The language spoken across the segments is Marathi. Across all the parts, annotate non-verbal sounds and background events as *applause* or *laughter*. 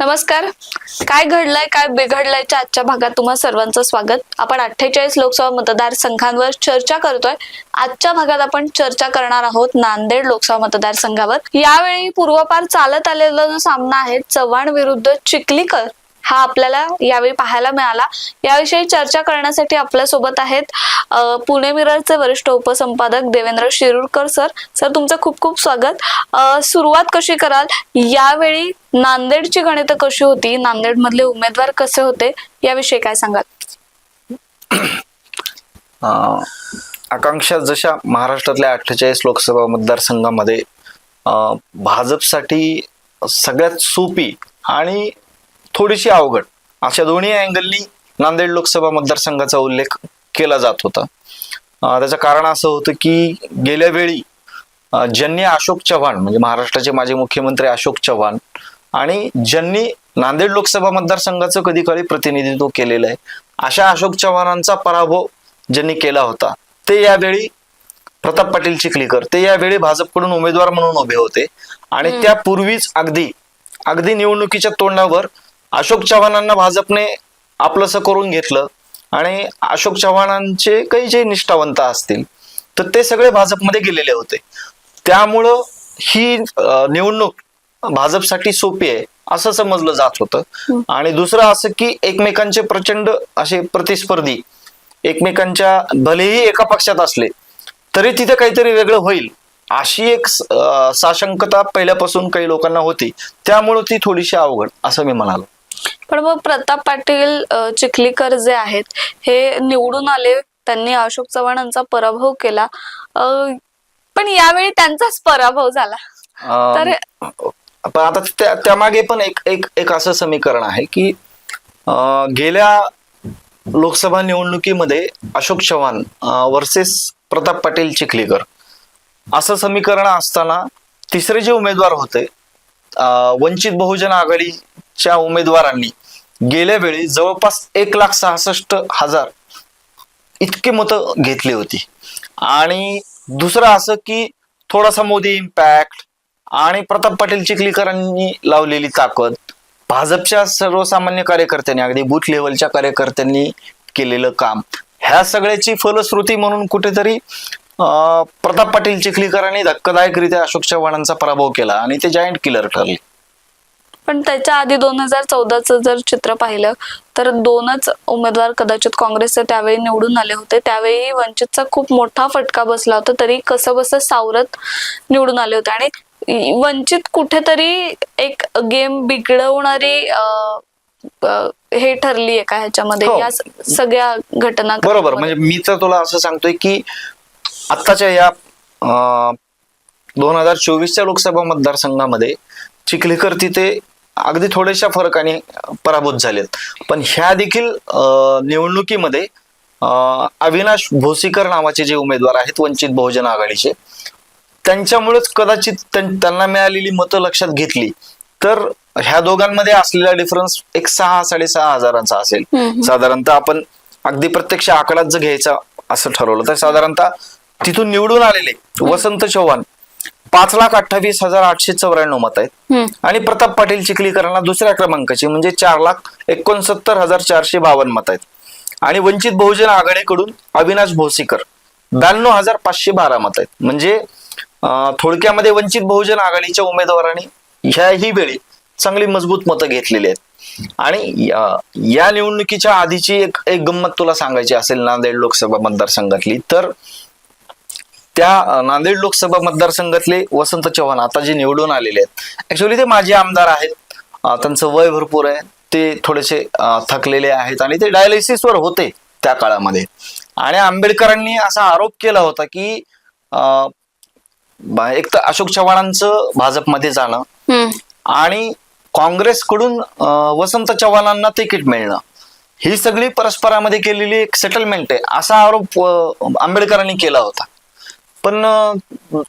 नमस्कार. काय घडलंय काय बिघडलंयच्या आजच्या भागात तुम्हा सर्वांचं स्वागत. आपण अठ्ठेचाळीस लोकसभा मतदारसंघांवर चर्चा करतोय. आजच्या भागात आपण चर्चा करणार आहोत नांदेड लोकसभा मतदारसंघावर यावेळी पूर्वपार चालत आलेला जो सामना आहे चव्हाण विरुद्ध चिखलीकर हा आपल्याला यावेळी पाहायला मिळाला. याविषयी चर्चा करण्यासाठी आपल्यासोबत आहेत पुणे मिररचे वरिष्ठ उपसंपादक देवेंद्र शिरूरकर सर. सर तुमचं खूप खूप स्वागत. सुरुवात कशी कराल? यावेळी नांदेडची गणितं कशी होती? नांदेड मधले उमेदवार कसे होते? याविषयी काय सांगाल? आकांक्षा जशा महाराष्ट्रातल्या अठ्ठेचाळीस लोकसभा मतदारसंघामध्ये भाजपसाठी सगळ्यात सोपी आणि थोडीशी अवघड. अशा दोन्ही अँगलनी नांदेड लोकसभा मतदारसंघाचा उल्लेख केला जात होता. त्याचं कारण असं होतं की गेल्या वेळी ज्यांनी अशोक चव्हाण म्हणजे महाराष्ट्राचे माजी मुख्यमंत्री अशोक चव्हाण आणि ज्यांनी नांदेड लोकसभा मतदारसंघाचं कधी काळी प्रतिनिधित्व केलेलं आहे अशा अशोक चव्हाणांचा पराभव ज्यांनी केला होता ते यावेळी प्रताप पाटील चिखलीकर ते यावेळी भाजपकडून उमेदवार म्हणून उभे होते आणि त्यापूर्वीच अगदी अगदी निवडणुकीच्या तोंडावर अशोक चव्हाणांना भाजपने आपलंसं करून घेतलं आणि अशोक चव्हाणांचे काही जे निष्ठावंत असतील तर ते सगळे भाजपमध्ये गेलेले होते. त्यामुळं ही निवडणूक भाजपसाठी सोपी आहे असं समजलं जात होतं. आणि दुसरं असं की एकमेकांचे प्रचंड असे प्रतिस्पर्धी एकमेकांच्या भलेही एका पक्षात असले तरी तिथे काहीतरी वेगळं होईल अशी एक साशंकता पहिल्यापासून काही लोकांना होती. त्यामुळे ती थोडीशी अवघड असं मी म्हणालो. पण मग प्रताप पाटील चिखलीकर जे आहेत हे निवडून आले. त्यांनी अशोक चव्हाणांचा पराभव केला. पण यावेळी त्यांचाच पराभव झाला. तर पण आता त्या त्यामागे पण एक एक एक असं समीकरण आहे की गेल्या लोकसभा निवडणुकीमध्ये अशोक चव्हाण वर्सेस प्रताप पाटील चिखलीकर असं समीकरण असताना तिसरे जे उमेदवार होते वंचित बहुजन आघाडीच्या उमेदवारांनी गेल्या वेळी जवळपास एक लाख सहासष्ट हजार इतकी मतं घेतली होती. आणि दुसरं असं की थोडासा मोदी इम्पॅक्ट आणि प्रताप पाटील चिखलीकरांनी लावलेली ताकद भाजपच्या सर्वसामान्य कार्यकर्त्यांनी अगदी बूथ लेवलच्या कार्यकर्त्यांनी केलेलं काम. ह्या सगळ्याची फलश्रुती म्हणून कुठेतरी प्रताप पाटील चिखलीकरांनी धक्कादायकरित्या अशोक चव्हाणांचा पराभव केला आणि ते जायंट किलर ठरले. पण त्याच्या आधी दोन हजार चौदाचं जर चित्र पाहिलं तर दोनच उमेदवार कदाचित काँग्रेसचे त्यावेळी निवडून आले होते. त्यावेळी वंचितचा खूप मोठा फटका बसला होता तरी कसं बसं सावरत निवडून आले होते. आणि वंचित कुठेतरी एक गेम बिघडवणारी हे ठरली आहे का ह्याच्यामध्ये? हो. या सगळ्या घटना बरोबर. म्हणजे मी तर तुला असं सांगतोय की आत्ताच्या या दोन हजार चोवीसच्या लोकसभा मतदारसंघामध्ये चिखलीकर तिथे अगदी थोड्याशा फरकाने पराभूत झालेत. पण ह्या देखील निवडणुकीमध्ये अविनाश भोसीकर नावाचे जे उमेदवार आहेत वंचित बहुजन आघाडीचे त्यांच्यामुळेच कदाचित त्यां- त्यांना मिळालेली मतं लक्षात घेतली. तर ह्या दोघांमध्ये असलेला डिफरन्स एक सहा साडेसहा हजारांचा असेल. साधारणतः आपण अगदी प्रत्यक्ष आकडाच जर घ्यायचा असं ठरवलं तर साधारणतः तिथून निवडून आलेले वसंत चव्हाण पाच लाख अठ्ठावीस हजार आठशे चौऱ्याण्णव मत आहेत. आणि प्रताप पाटील चिखलीकरांना दुसऱ्या क्रमांकाची म्हणजे चार लाख एकोणसत्तर हजार चारशे बावन्न मत आहेत. आणि वंचित बहुजन आघाडीकडून अविनाश भोसीकर ब्याण्णव हजार पाचशे बारा मत आहेत. म्हणजे थोडक्यामध्ये वंचित बहुजन आघाडीच्या उमेदवारांनी ह्याही वेळी चांगली मजबूत मतं घेतलेली आहेत. आणि या- या निवडणुकीच्या आधीची एक एक गंमत तुला सांगायची असेल नांदेड लोकसभा मतदारसंघातली तर त्या नांदेड लोकसभा मतदारसंघातले वसंत चव्हाण आता जे निवडून आलेले आहेत. ऍक्च्युली ते माजी आमदार आहेत. त्यांचं वय भरपूर आहे. ते थोडेसे थकलेले आहेत आणि ते डायलिसिसवर होते त्या काळामध्ये. आणि आंबेडकरांनी असा आरोप केला होता की एक तर अशोक चव्हाणांचं भाजपमध्ये जाणं. आणि काँग्रेसकडून वसंत चव्हाणांना तिकीट मिळणं. ही सगळी परस्परामध्ये केलेली एक सेटलमेंट आहे. असा आरोप आंबेडकरांनी केला होता. पण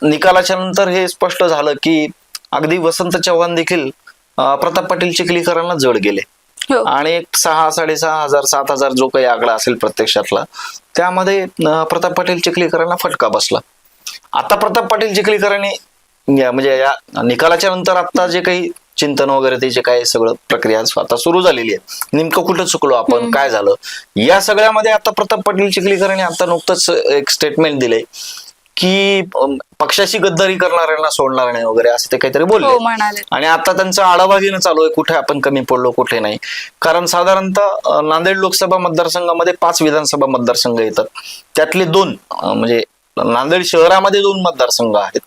निकालाच्या नंतर हे स्पष्ट झालं की अगदी वसंत चव्हाण देखील प्रताप पाटील चिखलीकरांना जड गेले. हो. आणि एक सहा साडेसहा हजार सात हजार जो काही आकडा असेल प्रत्यक्षातला त्यामध्ये प्रताप पाटील चिखलीकरांना फटका बसला. आता प्रताप पाटील चिखलीकरांनी म्हणजे या निकालाच्या नंतर आता जे काही चिंतन वगैरे त्याचे काय सगळं प्रक्रिया आता सुरू झालेली आहे. नेमकं कुठं चुकलो आपण काय झालं? या सगळ्यामध्ये आता प्रताप पाटील चिखलीकर यांनी आता नुकतंच एक स्टेटमेंट दिलंय. की अम, पक्षाची गद्दारी करणाऱ्यांना सोडणार नाही वगैरे असं ते काहीतरी बोलले. हो आणि आता त्यांचा आढावा घेणं चालू आहे कुठे आपण कमी पडलो कुठे नाही. कारण साधारणतः नांदेड लोकसभा मतदारसंघामध्ये पाच विधानसभा मतदारसंघ येतात. त्यातले दोन म्हणजे नांदेड शहरामध्ये दोन मतदारसंघ आहेत.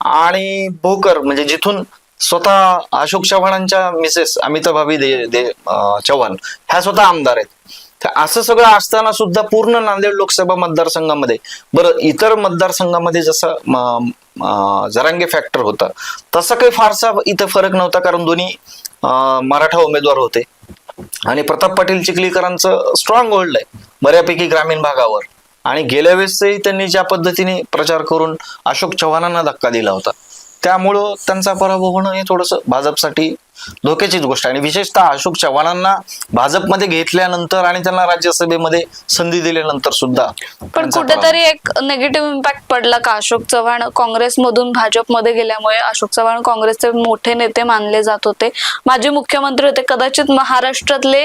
आणि भोकर म्हणजे जिथून स्वतः अशोक चव्हाणांच्या मिसेस अमिताभाभी दे, दे अं, चव्हाण ह्या स्वतः आमदार आहेत. तर असं सगळं असताना सुद्धा पूर्ण नांदेड लोकसभा मतदारसंघामध्ये बरं इतर मतदारसंघामध्ये जसं जरांगे फॅक्टर होता तसा काही फारसा इथं फरक नव्हता कारण दोन्ही मराठा उमेदवार होते. आणि प्रताप पाटील चिखलीकरांचं स्ट्रॉंग होल्ड आहे बऱ्यापैकी ग्रामीण भागावर. आणि गेल्या वेळेसही त्यांनी ज्या पद्धतीने प्रचार करून अशोक चव्हाणांना धक्का दिला होता त्यामुळं त्यांचा पराभव होणं हे थोडंसं भाजपसाठी धोक्याचीच गोष्ट आणि विशेषतः अशोक चव्हाणांना भाजपमध्ये घेतल्यानंतर आणि त्यांना राज्यसभेमध्ये संधी दिल्यानंतर सुद्धा पण कुठेतरी एक नेगेटिव्ह इम्पॅक्ट पडला का? अशोक चव्हाण काँग्रेसमधून भाजपमध्ये गेल्यामुळे अशोक चव्हाण काँग्रेसचे मोठे नेते मानले जात होते. माजी मुख्यमंत्री होते. कदाचित महाराष्ट्रातले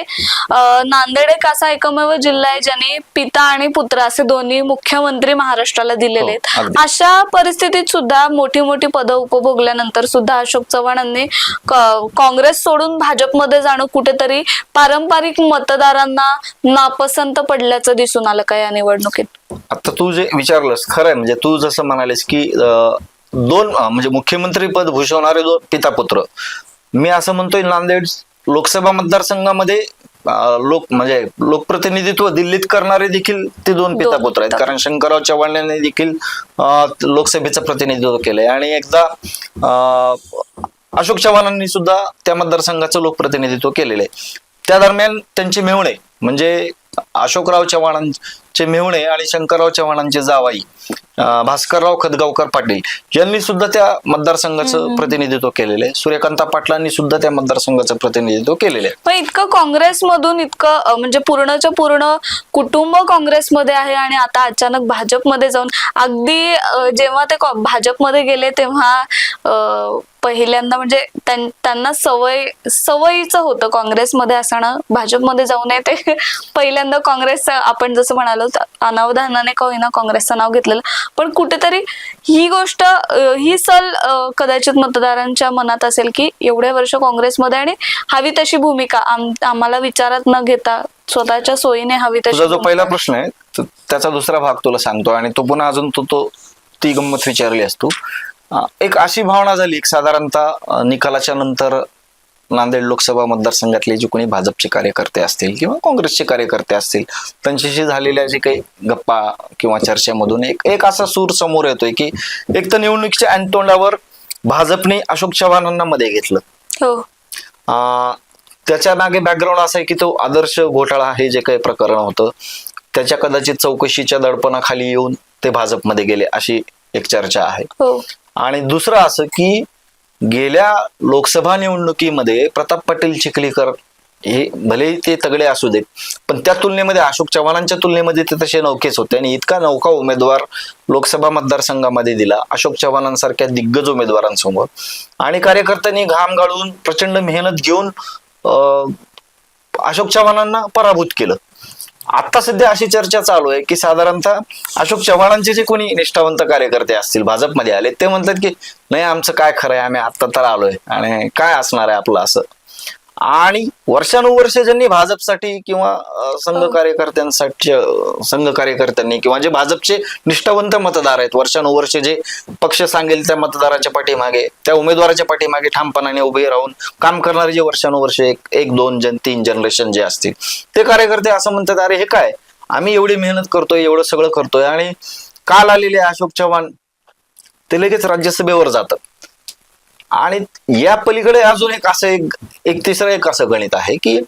नांदेड एक असा एकमेव जिल्हा आहे ज्यांनी पिता आणि पुत्र असे दोन्ही मुख्यमंत्री महाराष्ट्राला दिलेले हो, आहेत. अशा परिस्थितीत सुद्धा मोठी मोठी पदं उपभोगल्यानंतर सुद्धा अशोक चव्हाणांनी काँग्रेस सोडून भाजपमध्ये जाणं कुठेतरी पारंपरिक मतदारांना नापसंत पडल्याचं दिसून आलं का या निवडणुकीत? आता तू जे विचारलंस खरं आहे म्हणजे तू जसं म्हणालीस की दोन म्हणजे मुख्यमंत्री पद भूषवणारे दोन पिता पुत्र मी असं म्हणतोय नांदेड लोकसभा मतदारसंघामध्ये लोक म्हणजे लोकप्रतिनिधित्व दिल्लीत करणारे देखील ते दोन पिता पुत्र आहेत. कारण शंकरराव चव्हाण यांनी देखील लोकसभेचं प्रतिनिधित्व केलंय. आणि एकदा अशोक चव्हाणांनी सुद्धा त्या मतदारसंघाचं लोकप्रतिनिधित्व केलेलं आहे. त्या दरम्यान त्यांचे मेहुणे म्हणजे अशोकराव चव्हाण चव्हाणांचे मेहुणे आणि शंकरराव चव्हाणांचे जावाई भास्करराव खदगावकर पाटील यांनी सुद्धा त्या मतदारसंघाचं प्रतिनिधित्व केलेलं आहे. सूर्यकांता पाटलांनी सुद्धा त्या मतदारसंघाचं प्रतिनिधित्व केलेलं आहे. पण इतकं काँग्रेसमधून इतकं म्हणजे पूर्णच्या पूर्ण कुटुंब काँग्रेसमध्ये आहे आणि आता अचानक भाजपमध्ये जाऊन अगदी जेव्हा ते भाजपमध्ये गेले तेव्हा पहिल्यांदा म्हणजे त्यां- त्यांना सवय सवयीचं होतं काँग्रेसमध्ये असणं. भाजपमध्ये जाऊ नये ते. *laughs* पहिल्यांदा काँग्रेस आपण जसं म्हणालो त- अनावधानाने का होईना काँग्रेसचं नाव घेतलेलं पण कुठेतरी ही गोष्ट ही सल कदाचित मतदारांच्या मनात असेल की एवढे वर्ष काँग्रेसमध्ये आणि हवी तशी भूमिका आम- आम्हाला विचारात न घेता स्वतःच्या सोयीने हवी तशी जो. पहिला प्रश्न आहे त्याचा दुसरा भाग तुला सांगतो आणि तो पुन्हा अजून तू तो ती गंमत विचारली असतो एक अशी भावना झाली की साधारणतः निकालाच्या नंतर नांदेड लोकसभा मतदारसंघातले जे कोणी भाजपचे कार्यकर्ते असतील किंवा काँग्रेसचे कार्यकर्ते असतील त्यांच्याशी झालेल्या जे काही गप्पा किंवा चर्चेमधून एक एक असा सूर समोर येतोय की एक तर निवडणुकीच्या अंतोंडावर भाजपने अशोक चव्हाणांना मध्ये घेतलं. हो. त्याच्यामागे बॅकग्राऊंड असं आहे की तो आदर्श घोटाळा हे जे काही प्रकरण होतं त्याच्या कदाचित चौकशीच्या दडपणाखाली येऊन ते भाजपमध्ये गेले अशी एक चर्चा आहे. हो. आणि दुसरं असं की गेल्या लोकसभा निवडणुकीमध्ये प्रताप पाटील चिखलीकर हे भले ते तगडे असू देत पण त्या तुलनेमध्ये अशोक चव्हाणांच्या तुलनेमध्ये ते तसे नौकेच होते आणि इतका नौका उमेदवार लोकसभा मतदारसंघामध्ये दिला अशोक चव्हाणांसारख्या दिग्गज उमेदवारांसमोर. आणि कार्यकर्त्यांनी घाम गाळून प्रचंड मेहनत घेऊन अशोक चव्हाणांना पराभूत केलं. आता सध्या अशी चर्चा चालू आहे की साधारणतः अशोक चव्हाणांचे जे कोणी निष्ठावंत कार्यकर्ते असतील भाजपमध्ये आले ते म्हणतात की नाही आमचं काय खरं आहे आम्ही आत्ता तर आलोय आणि काय असणार आहे आपलं असं? आणि वर्षानुवर्षे ज्यांनी भाजपसाठी किंवा संघ कार्यकर्त्यांसाठी अं, संघ कार्यकर्त्यांनी किंवा जे भाजपचे निष्ठावंत मतदार आहेत वर्षानुवर्षे जे पक्ष सांगेल त्या मतदाराच्या पाठीमागे त्या उमेदवाराच्या पाठीमागे ठामपणाने उभे राहून काम करणारे जे वर्षानुवर्षे एक एक दोन जन तीन जनरेशन जे असतील ते कार्यकर्ते असं म्हणतात अरे हे काय? आम्ही एवढी मेहनत करतोय एवढं सगळं करतोय आणि काल आलेले अशोक चव्हाण ते लगेच राज्यसभेवर जातात. आणि या पलीकडे अजून एक असं एक एक तिसरं एक असं गणित आहे की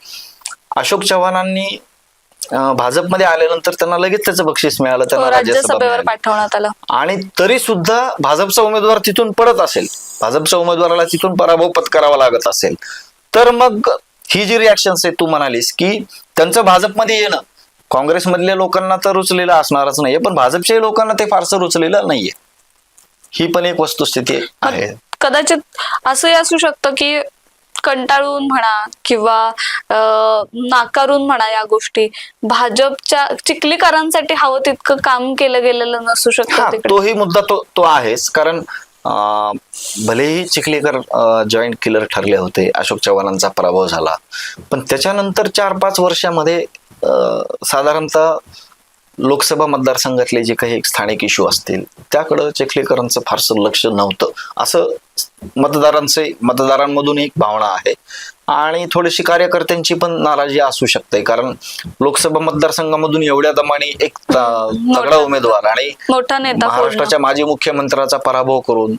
अशोक चव्हाणांनी भाजपमध्ये आल्यानंतर त्यांना लगेच त्याचं बक्षीस मिळालं त्यांना हो, राज्यसभा राज्यसभेवर. पाठवण्यात आलं. आणि तरी सुद्धा भाजपचा उमेदवार तिथून पडत असेल भाजपच्या उमेदवाराला तिथून पराभव पत्करावा लागत असेल तर मग ही जी रिॲक्शन आहे तू म्हणालीस की त्यांचं भाजपमध्ये येणं काँग्रेसमधल्या लोकांना तर रुचलेलं असणारच नाहीये पण भाजपच्या लोकांना ते फारसं रुचलेलं नाहीये. ही पण एक वस्तुस्थिती आहे. कदाचित असंही असू शकतं की कंटाळून म्हणा किंवा नाकारून म्हणा या गोष्टी. भाजपच्या चिखलीकरांसाठी हवं तितकं काम केलं गेलेलं नसू शकतं तोही मुद्दा तो तो आहेच. कारण भलेही चिखलीकर जॉईंट किलर ठरले होते अशोक चव्हाणांचा पराभव झाला. पण त्याच्यानंतर चार पाच वर्षामध्ये साधारणतः लोकसभा मतदारसंघातले जे काही स्थानिक इश्यू असतील त्याकडं चिखलीकरांचं फारसं लक्ष नव्हतं. असं मतदारांचे मतदारांमधून एक भावना आहे. आणि थोडीशी कार्यकर्त्यांची पण नाराजी असू शकते कारण लोकसभा मतदारसंघामधून एवढ्या दमाने एक तगडा उमेदवार आणि मोठा नेता महाराष्ट्राच्या माजी मुख्यमंत्र्याचा पराभव करून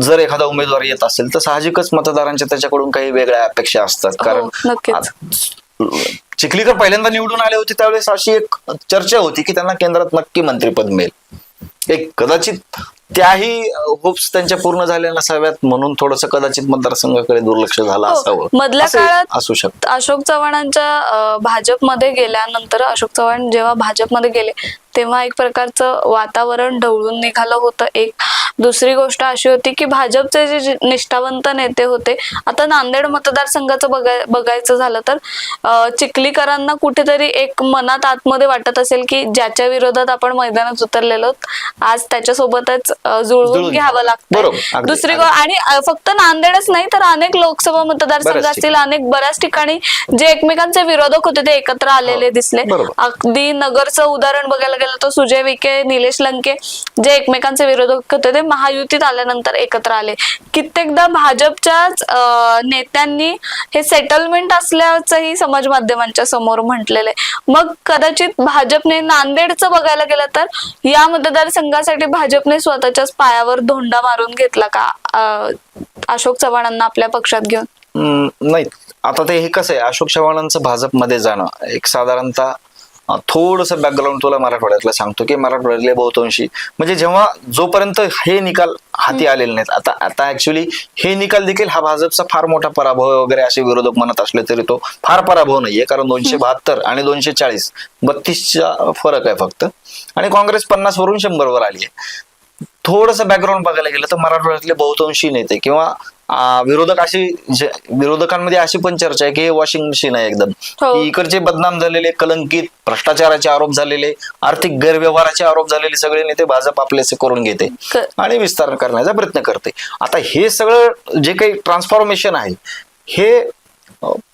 जर एखादा उमेदवार येत असेल तर साहजिकच मतदारांच्या त्याच्याकडून काही वेगळ्या अपेक्षा असतात. हो, कारण आ- चिखलीकर पहिल्यांदा निवडून आले होते त्यावेळेस अशी एक चर्चा होती की त्यांना केंद्रात नक्की मंत्रीपद मिळेल. एक कदाचित त्याही होप्स त्यांच्या पूर्ण झाल्या नसाव्यात म्हणून थोडस कदाचित मतदारसंघाकडे दुर्लक्ष झालं हो, असावं. मधल्या असं काळात असू शकतं. अशोक चव्हाणांच्या भाजपमध्ये गेल्यानंतर अशोक चव्हाण जेव्हा भाजपमध्ये गेले तेव्हा एक प्रकारचं वातावरण ढवळून निघालं होतं. एक दुसरी गोष्ट अशी होती की भाजपचे जे निष्ठावंत नेते होते आता नांदेड मतदारसंघाचं बघाय बघायचं झालं तर चिखलीकरांना कुठेतरी एक मनात आतमध्ये वाटत असेल की ज्याच्या विरोधात आपण मैदानात उतरलेलो आज त्याच्यासोबतच जुळवून घ्यावं लागतं दुसरी आणि फक्त नांदेडच नाही तर अनेक लोकसभा मतदारसंघ असतील अनेक बऱ्याच ठिकाणी जे एकमेकांचे विरोधक होते ते एकत्र आलेले हो, दिसले. अगदी नगरचं उदाहरण बघायला गेलं तर सुजय विखे निलेश लंके जे एकमेकांचे विरोधक होते ते महायुतीत आल्यानंतर एकत्र आले. कित्येकदा भाजपच्याच नेत्यांनी हे सेटलमेंट असल्याचंही समाज माध्यमांच्या समोर म्हटलेलं आहे मग कदाचित भाजपने नांदेडचं बघायला गेलं तर या मतदारसंघासाठी भाजपने स्वतःच्याच पायावर धोंडा मारून घेतला का? अशोक चव्हाणांना आपल्या पक्षात घेऊन? नाही. आता ते हे कसं आहे? अशोक चव्हाणांचं भाजपमध्ये जाणं. एक साधारणतः थोडस बॅकग्राऊंड तुला मराठवाड्यातलं सांगतो की मराठवाड्यातले बहुतांशी. म्हणजे जेव्हा जोपर्यंत हे निकाल हाती आलेले नाहीत आता आता ऍक्च्युली हे निकाल देखील हा भाजपचा फार मोठा पराभव वगैरे असे विरोधक म्हणत असले तरी तो फार पराभव नाहीये. कारण दोनशे बहात्तर आणि दोनशे चाळीस बत्तीसचा फरक आहे फक्त. आणि काँग्रेस पन्नास वरून शंभर वर आली आहे थोडस बॅकग्राऊंड बघायला गेलं तर मराठवाड्यातले बहुतांशी नेते किंवा विरोधक अशी विरोधकांमध्ये अशी पण चर्चा आहे की हे वॉशिंग मशीन आहे एकदम. हो. की इकडचे बदनाम झालेले कलंकित भ्रष्टाचाराचे आरोप झालेले आर्थिक गैरव्यवहाराचे आरोप झालेले सगळे नेते भाजप आपलेसे करून घेते आणि विस्तार करण्याचा प्रयत्न करते. आता हे सगळं जे काही ट्रान्सफॉर्मेशन आहे हे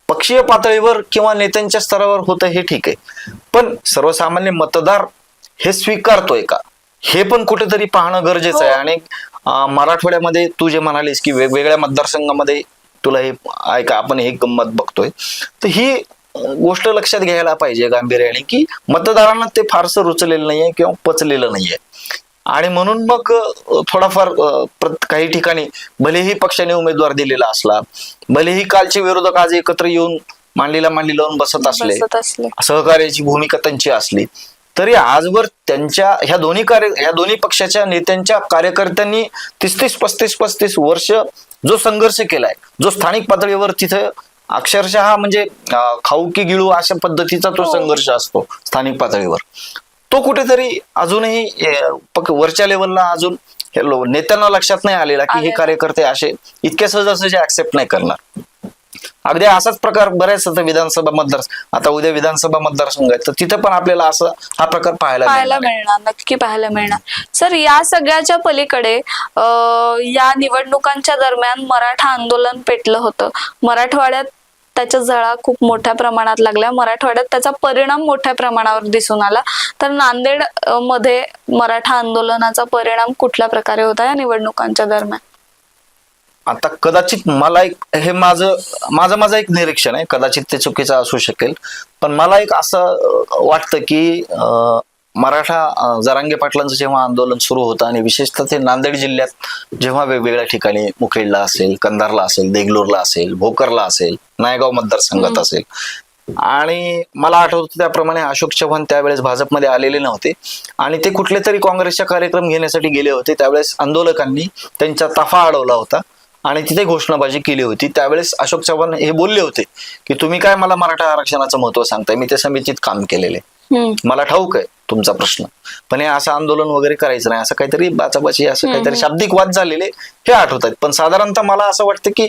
पक्षीय पातळीवर किंवा नेत्यांच्या स्तरावर होतं हे ठीक आहे. पण सर्वसामान्य मतदार हे स्वीकारतोय का? हे पण कुठेतरी पाहणं गरजेचं आहे. हो. आणि मराठवाड्यामध्ये तू जे म्हणालीस की वेगवेगळ्या मतदारसंघामध्ये तुला हे ऐका आपण हे गंमत बघतोय. तर ही गोष्ट लक्षात घ्यायला पाहिजे गांभीर्याने की मतदारांना ते फारसं रुचलेलं नाहीये किंवा पचलेलं नाहीये. आणि म्हणून मग थोडाफार काही ठिकाणी भलेही पक्षाने उमेदवार दिलेला असला भलेही कालचे विरोधक आज एकत्र येऊन मांडीला मांडी लावून बसत असले. सहकार्याची भूमिका त्यांची असली तरी आजवर त्यांच्या ह्या दोन्ही कार्य ह्या दोन्ही पक्षाच्या नेत्यांच्या कार्यकर्त्यांनी तीस तीस पस्तीस पस्तीस वर्ष जो संघर्ष केलाय जो स्थानिक पातळीवर तिथे अक्षरशः म्हणजे खाऊ की गिळू अशा पद्धतीचा तो हो. संघर्ष असतो स्थानिक पातळीवर तो कुठेतरी अजूनही वरच्या लेवलला अजून नेत्यांना लक्षात नाही आलेला की हे. कार्यकर्ते असे इतक्या सहजासहजी ऍक्सेप्ट नाही करणार अगदी असाच प्रकार आता विधानसभा मतदार आता उद्या विधानसभा मतदारसंघ आहेत. तर तिथे पण आपल्याला असं हा प्रकार पाहायला पाहायला मिळणार आहे. नक्की पाहायला मिळणार. सर या सगळ्याच्या पलीकडे या निवडणुकांच्या दरम्यान मराठा आंदोलन पेटलं होतं. मराठवाड्यात त्याच्या झळा खूप मोठ्या प्रमाणात लागल्या. मराठवाड्यात त्याचा परिणाम मोठ्या प्रमाणावर दिसून आला. तर नांदेडमध्ये मराठा आंदोलनाचा परिणाम कुठल्या प्रकारे होता या निवडणुकांच्या दरम्यान? आता कदाचित मला एक हे माझं माझं माझं एक निरीक्षण आहे. कदाचित ते चुकीचं असू शकेल. पण मला एक असं वाटतं की मराठा जरांगे पाटलांचं जेव्हा आंदोलन सुरू होतं आणि विशेषतः ते नांदेड जिल्ह्यात जेव्हा वेगवेगळ्या ठिकाणी मुखेडला असेल कंधारला असेल देगलूरला असेल भोकरला असेल नायगाव मतदारसंघात असेल. आणि मला आठवतं त्याप्रमाणे अशोक चव्हाण त्यावेळेस भाजपमध्ये आलेले नव्हते. आणि ते कुठले तरी काँग्रेसच्या कार्यक्रम घेण्यासाठी गेले होते. त्यावेळेस आंदोलकांनी त्यांचा ताफा अडवला होता. आणि तिथे घोषणाबाजी केली होती. त्यावेळेस अशोक चव्हाण हे बोलले होते की तुम्ही काय मला मराठा आरक्षणाचं महत्त्व सांगताय? मी त्या समितीत काम केलेले. मला ठाऊक आहे तुमचा प्रश्न. पण हे असं आंदोलन वगैरे करायचं नाही. असं काहीतरी बाचाबाची असं काहीतरी शाब्दिक वाद झालेले हे आठवत आहेत पण साधारणतः मला असं वाटतं की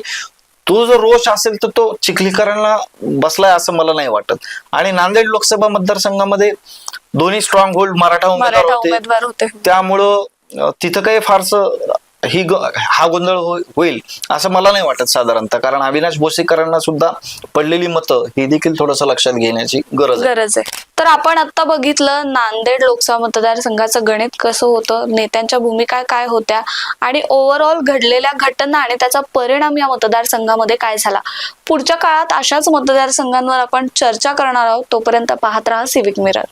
तो जो रोष असेल तर तो चिखलीकरांना बसलाय असं मला नाही वाटत. आणि नांदेड लोकसभा मतदारसंघामध्ये दोन्ही स्ट्रॉंग होल्ड मराठा उमेदवार होते. त्यामुळं तिथं काही फारसं ही हा गोंधळ हो, होईल असं मला नाही वाटत साधारणतः. कारण अविनाश भोसेकरांना सुद्धा पडलेली मतं ही देखील थोडंसं लक्षात घेण्याची गरज गरज आहे. तर आपण आता बघितलं नांदेड लोकसभा मतदारसंघाचं गणित कसं होतं नेत्यांच्या भूमिका काय होत्या आणि ओव्हरऑल घडलेल्या घटना आणि त्याचा परिणाम या मतदारसंघामध्ये काय झाला. पुढच्या काळात अशाच मतदारसंघांवर आपण चर्चा करणार आहोत. तोपर्यंत पाहत राहा सिविक मिरर